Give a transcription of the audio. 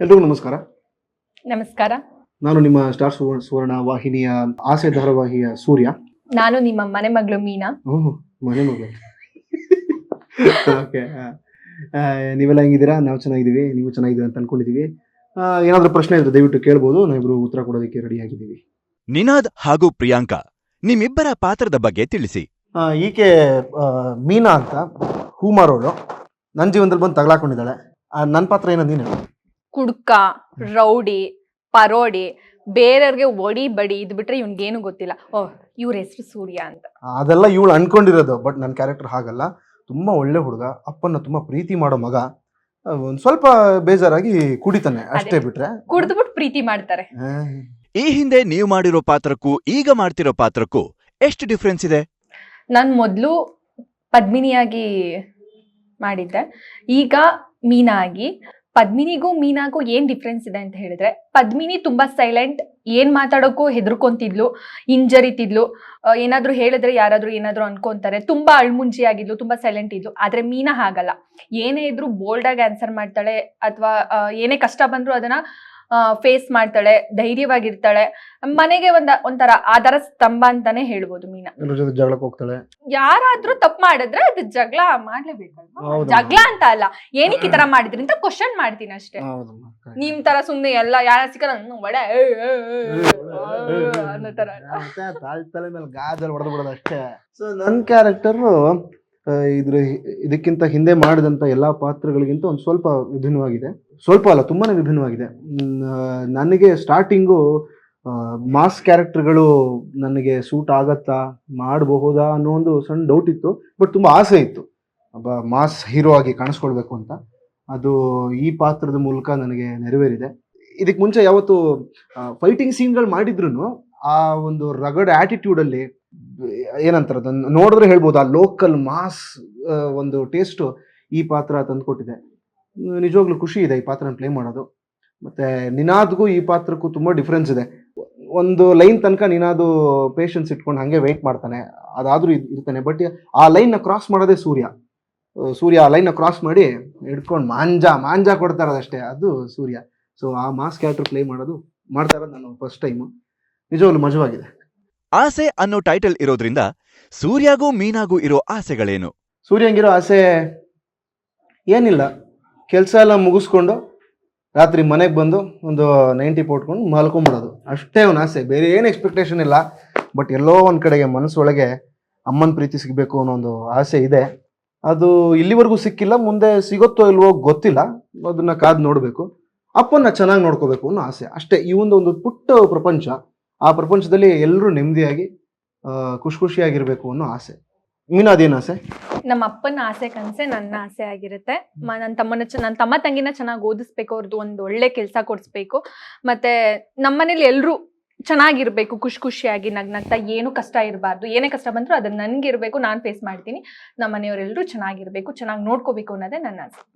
ಎಲ್ರಿಗೂ ನಮಸ್ಕಾರ. ನಮಸ್ಕಾರ. ನಾನು ನಿಮ್ಮ ಸ್ಟಾರ್ ಸುವರ್ಣ ಸುವರ್ಣ ವಾಹಿನಿಯ ಆಸೆ ಧಾರಾವಾಹಿಯ ಸೂರ್ಯ. ನಾನು ನಿಮ್ಮ ಮನೆ ಮಗಳು ಮೀನಾ. ಓಹ್ ಮನೆ ಮಗಳು. ಓಕೆ ನೀವೆಲ್ಲ ಹೆಂಗಿದ್ದೀರಾ? ನಾವು ಚೆನ್ನಾಗಿದ್ದೀವಿ ನೀವು ಚೆನ್ನಾಗಿದ್ದೀರಾ ಅಂತ ಅನ್ಕೊಂಡಿದ್ದೀವಿ. ಏನಾದರೂ ಪ್ರಶ್ನೆ ಇದ್ರೆ ದಯವಿಟ್ಟು ಕೇಳ್ಬೋದು ನಾವಿಬ್ರು ಉತ್ತರ ಕೊಡೋದಕ್ಕೆ ರೆಡಿ ಆಗಿದ್ದೀವಿ. ನಿನಾದ್ ಹಾಗೂ ಪ್ರಿಯಾಂಕಾ ನಿಮ್ಮಿಬ್ಬರ ಪಾತ್ರದ ಬಗ್ಗೆ ತಿಳಿಸಿ. ಆ, ಈಕೆ ಆ, ಮೀನಾ ಅಂತ ಹೂ ಮಾರೋಳು ನನ್ನ ಜೀವನದಲ್ಲಿ ಬಂದು ತಗಲಾಕೊಂಡಿದ್ದಾಳೆ. ನನ್ನ ಪಾತ್ರ ಏನಂದ ನೀನು ಹೇಳು. ಕುಡ್ಕ ರೌಡಿ ಪರೋಡಿ ಬೇರೆಯವ್ರಿಗೆ ಒಡಿ ಬಡಿ ಇದು ಬಿಟ್ರೆ ಇವ್ನಿಗೇನು ಗೊತ್ತಿಲ್ಲ. ಓ ಇವ್ರ ಹೆಸರು ಸೂರ್ಯ ಅಂತ. ಅದೆಲ್ಲ ಇವಳು ಅನ್ಕೊಂಡಿರೋದು ಬಟ್ ನನ್ನ ಕ್ಯಾರೆಕ್ಟರ್ ಹಾಗಲ್ಲ. ತುಂಬಾ ಒಳ್ಳೆ ಹುಡುಗ ಅಪ್ಪನ ತುಂಬಾ ಪ್ರೀತಿ ಮಾಡೋ ಮಗ. ಒಂದ್ ಸ್ವಲ್ಪ ಬೇಜಾರಾಗಿ ಕುಡಿತಾನೆ ಅಷ್ಟೇ ಬಿಟ್ರೆ. ಕುಡ್ದ್ಬಿಟ್ಟು ಪ್ರೀತಿ ಮಾಡ್ತಾರೆ. ಈ ಹಿಂದೆ ನೀವು ಮಾಡಿರೋ ಪಾತ್ರಕ್ಕೂ ಈಗ ಮಾಡ್ತಿರೋ ಪಾತ್ರಕ್ಕೂ ಎಷ್ಟು ಡಿಫ್ರೆನ್ಸ್ ಇದೆ? ನಾನು ಮೊದಲು ಪದ್ಮಿನಿಯಾಗಿ ಮಾಡಿದ್ದೆ. ಈಗ ಮೀನಾ ಆಗಿ ಪದ್ಮಿನಿಗೂ ಮೀನಾಗೂ ಏನ್ ಡಿಫ್ರೆನ್ಸ್ ಇದೆ ಅಂತ ಹೇಳಿದ್ರೆ, ಪದ್ಮಿನಿ ತುಂಬಾ ಸೈಲೆಂಟ್ ಏನ್ ಮಾತಾಡೋಕ್ಕೂ ಹೆದರ್ಕೊಂತಿದ್ಲು, ಹಿಂಜರಿತಿದ್ಲು. ಏನಾದ್ರೂ ಹೇಳಿದ್ರೆ ಯಾರಾದ್ರೂ ಏನಾದ್ರೂ ಅನ್ಕೊಂತಾರೆ. ತುಂಬಾ ಅಳ್ಮುಂಜಿ ಆಗಿದ್ಲು ತುಂಬಾ ಸೈಲೆಂಟ್ ಇದ್ಲು. ಆದ್ರೆ ಮೀನಾ ಹಾಗಲ್ಲ. ಏನೇ ಇದ್ರು ಬೋಲ್ಡ್ ಆಗಿ ಆನ್ಸರ್ ಮಾಡ್ತಾಳೆ, ಅಥವಾ ಏನೇ ಕಷ್ಟ ಬಂದ್ರು ಅದನ್ನ ಫೇಸ್ ಮಾಡ್ತಾಳೆ ಧೈರ್ಯವಾಗಿರ್ತಾಳೆ. ಮನೆಗೆ ಒಂದ ಒಂಥರ ಆಧಾರ ಸ್ತಂಭ ಅಂತಾನೆ ಹೇಳ್ಬೋದು ಮೀನಾ. ಎಲ್ಲರ ಜೊತೆ ಜಗಳಕ್ಕೆ ಹೋಗ್ತಾಳೆ. ಯಾರಾದ್ರೂ ತಪ್ಪು ಮಾಡಿದ್ರೆ ಅದು ಜಗಳ ಮಾಡ್ಲೇಬೇಕಲ್ವಾ? ಹೌದಮ್ಮ. ಜಗಳ ಅಂತ ಅಲ್ಲ ಏನಕ್ಕೆ ಈ ತರ ಮಾಡಿದ್ರಿ ಅಂತ ಕ್ವಶನ್ ಮಾಡ್ತೀನಿ ಅಷ್ಟೇ. ಹೌದಮ್ಮ, correct. ನಿಮ್ ತರ ಸುಮ್ನೆ ಎಲ್ಲ ಯಾರ ಸಿಕ್ಕಲ್ಲ ಹ್ಮ್, ಒಡೆ ಏ, ಏ, ಏ, ಏ, ಅನ್ನೋ ತರ ಮತ್ತೆ ತಾಳ್ ತಲೆ ಮೇಲೆ ಗಾಜಲ್ಲಿ ಹೊಡೆದು ಬಿಡೋದು ಅಷ್ಟೇ. ಸೊ ನನ್ನ ಕ್ಯಾರೆಕ್ಟರು ಇದ್ರ ಇದಕ್ಕಿಂತ ಹಿಂದೆ ಮಾಡಿದಂಥ ಎಲ್ಲ ಪಾತ್ರಗಳಿಗಿಂತ ಒಂದು ಸ್ವಲ್ಪ ವಿಭಿನ್ನವಾಗಿದೆ. ಸ್ವಲ್ಪ ಅಲ್ಲ ತುಂಬಾ ವಿಭಿನ್ನವಾಗಿದೆ. ನನಗೆ ಸ್ಟಾರ್ಟಿಂಗು ಮಾಸ್ ಕ್ಯಾರೆಕ್ಟರ್ಗಳು ನನಗೆ ಸೂಟ್ ಆಗತ್ತಾ, ಮಾಡಬಹುದಾ ಅನ್ನೋ ಒಂದು ಸಣ್ಣ ಡೌಟ್ ಇತ್ತು ಬಟ್ ತುಂಬ ಆಸೆ ಇತ್ತು. ಒಬ್ಬ ಮಾಸ್ ಹೀರೋ ಆಗಿ ಕಾಣಿಸ್ಕೊಳ್ಬೇಕು ಅಂತ. ಅದು ಈ ಪಾತ್ರದ ಮೂಲಕ ನನಗೆ ನೆರವೇರಿದೆ. ಇದಕ್ಕೆ ಮುಂಚೆ ಯಾವತ್ತು ಫೈಟಿಂಗ್ ಸೀನ್ಗಳು ಮಾಡಿದ್ರು ಆ ಒಂದು ರಗಡ್ ಆ್ಯಟಿಟ್ಯೂಡಲ್ಲಿ ಏನಂತಾರೆ ಅದನ್ನ ನೋಡಿದ್ರೆ ಹೇಳ್ಬೋದು, ಆ ಲೋಕಲ್ ಮಾಸ್ ಒಂದು ಟೇಸ್ಟು ಈ ಪಾತ್ರ ತಂದುಕೊಟ್ಟಿದೆ. ನಿಜವಾಗ್ಲೂ ಖುಷಿ ಇದೆ ಈ ಪಾತ್ರನ ಪ್ಲೇ ಮಾಡೋದು. ಮತ್ತೆ ನಿನಾದ್ಗೂ ಈ ಪಾತ್ರಕ್ಕೂ ತುಂಬ ಡಿಫ್ರೆನ್ಸ್ ಇದೆ. ಒಂದು ಲೈನ್ ತನಕ ನಿನಾದು ಪೇಷನ್ಸ್ ಇಟ್ಕೊಂಡು ಹಂಗೆ ವೆಯ್ಟ್ ಮಾಡ್ತಾನೆ. ಅದಾದ್ರೂ ಇರ್ತಾನೆ. ಬಟ್ ಆ ಲೈನ್ನ ಕ್ರಾಸ್ ಮಾಡೋದೇ ಸೂರ್ಯ. ಸೂರ್ಯ ಆ ಲೈನ್ನ ಕ್ರಾಸ್ ಮಾಡಿ ಹಿಡ್ಕೊಂಡು ಮಾಂಜ ಮಾಂಜ ಕೊಡ್ತಾ ಇರೋದಷ್ಟೇ ಅದು ಸೂರ್ಯ. ಸೊ ಆ ಮಾಸ್ ಕ್ಯಾರೆಕ್ಟರ್ ಪ್ಲೇ ಮಾಡೋದು ಮಾಡ್ತಾ ಇರೋದು ನಾನು ಫಸ್ಟ್ ಟೈಮು ನಿಜವಾಗ್ಲೂ ಮಜವಾಗಿದೆ. ಆಸೆ ಅನ್ನೋ ಟೈಟಲ್ ಇರೋದ್ರಿಂದ ಸೂರ್ಯಾಗೂ ಮೀನಾಗೂ ಇರೋ ಆಸೆಗಳೇನು? ಸೂರ್ಯಂಗಿರೋ ಆಸೆ ಏನಿಲ್ಲ. ಕೆಲಸ ಎಲ್ಲ ಮುಗಿಸ್ಕೊಂಡು ರಾತ್ರಿ ಮನೆಗೆ ಬಂದು ಒಂದು ನೈಂಟಿ ಪೋಟ್ಕೊಂಡು ಮಲ್ಕೊಂಬಿಡೋದು. ಅಷ್ಟೇ ಅವನ ಆಸೆ. ಬೇರೆ ಏನು ಎಕ್ಸ್ಪೆಕ್ಟೇಷನ್ ಇಲ್ಲ. ಬಟ್ ಎಲ್ಲೋ ಒಂದು ಕಡೆಗೆ ಮನಸ್ಸೊಳಗೆ ಅಮ್ಮನ ಪ್ರೀತಿ ಸಿಗಬೇಕು ಅನ್ನೋ ಒಂದು ಆಸೆ ಇದೆ. ಅದು ಇಲ್ಲಿವರೆಗೂ ಸಿಕ್ಕಿಲ್ಲ. ಮುಂದೆ ಸಿಗುತ್ತೋ ಇಲ್ವೋ ಗೊತ್ತಿಲ್ಲ. ಅದನ್ನ ಕಾದು ನೋಡಬೇಕು. ಅಪ್ಪನ ಚೆನ್ನಾಗಿ ನೋಡ್ಕೋಬೇಕು ಅನ್ನೋ ಆಸೆ. ಅಷ್ಟೇ. ಈ ಒಂದು ಒಂದು ಪುಟ್ಟ ಪ್ರಪಂಚ ಆ ಪ್ರಪಂಚದಲ್ಲಿ ಎಲ್ಲರೂ ನೆಮ್ಮದಿಯಾಗಿ ಖುಷಿ ಖುಷಿಯಾಗಿರ್ಬೇಕು ಅನ್ನೋ ಆಸೆ. ಮೀನಾದೇನು ಆಸೆ? ನಮ್ಮ ಅಪ್ಪನ ಆಸೆ ಕನಸೆ ನನ್ನ ಆಸೆ ಆಗಿರುತ್ತೆ. ನನ್ನ ತಮ್ಮನ ನನ್ನ ತಮ್ಮ ತಂಗಿನ ಚೆನ್ನಾಗಿ ಓದಿಸ್ಬೇಕು ಅವ್ರದ್ದು ಒಂದು ಒಳ್ಳೆ ಕೆಲಸ ಕೊಡಿಸ್ಬೇಕು. ಮತ್ತೆ ನಮ್ಮನೇಲಿ ಎಲ್ಲರೂ ಚೆನ್ನಾಗಿರ್ಬೇಕು ಖುಷಿ ಖುಷಿಯಾಗಿ ನಗ್ನಗ್ತಾ, ಏನು ಕಷ್ಟ ಇರಬಾರ್ದು. ಏನೇ ಕಷ್ಟ ಬಂದರೂ ಅದನ್ನ ನನಗಿರ್ಬೇಕು, ನಾನು ಫೇಸ್ ಮಾಡ್ತೀನಿ. ನಮ್ಮ ಮನೆಯವರೆಲ್ಲರೂ ಚೆನ್ನಾಗಿರ್ಬೇಕು, ಚೆನ್ನಾಗಿ ನೋಡ್ಕೋಬೇಕು ಅನ್ನೋದೇ ನನ್ನ ಆಸೆ.